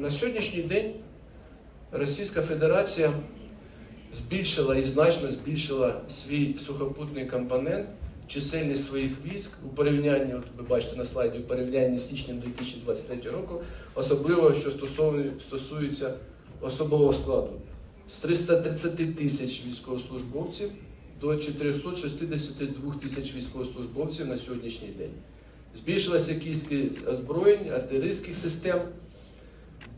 На сьогоднішній день Російська Федерація збільшила і значно збільшила свій сухопутний компонент, чисельність своїх військ у порівнянні, от ви бачите на слайді, у порівнянні з січнем 2023 року, особливо що стосується особового складу. З 330 тисяч військовослужбовців до 462 тисяч військовослужбовців на сьогоднішній день. Збільшилася кількість озброєнь, артилерійських систем,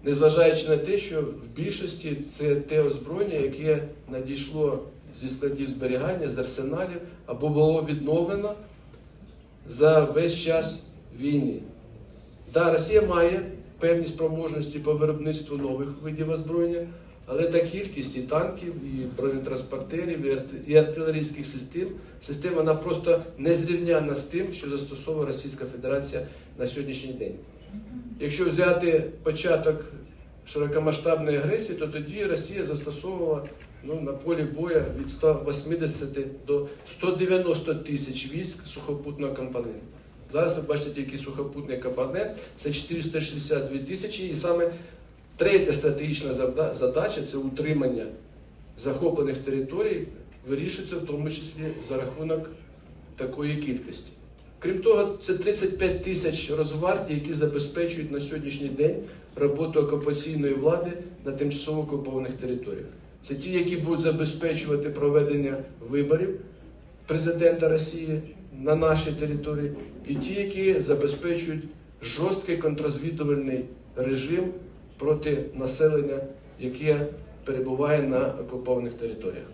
незважаючи на те, що в більшості це те озброєння, яке надійшло зі складів зберігання, з арсеналів або було відновлено за весь час війни. Да, Росія має певні спроможності по виробництву нових видів озброєння, але та кількість і танків, і бронетранспортерів, і артилерійських систем, систем вона просто незрівнянна з тим, що застосовує Російська Федерація на сьогоднішній день. Якщо взяти початок широкомасштабної агресії, то тоді Росія застосовувала ну, на полі бою від 180 до 190 тисяч військ сухопутного компоненту. Зараз ви бачите тільки сухопутний компонент, це 462 тисячі, і саме третя стратегічна задача це утримання захоплених територій, вирішується в тому числі за рахунок такої кількості. Крім того, це 35 тисяч розварті, які забезпечують на сьогоднішній день роботу окупаційної влади на тимчасово окупованих територіях. Це ті, які будуть забезпечувати проведення виборів президента Росії на нашій території, і ті, які забезпечують жорсткий контррозвідувальний режим проти населення, яке перебуває на окупованих територіях.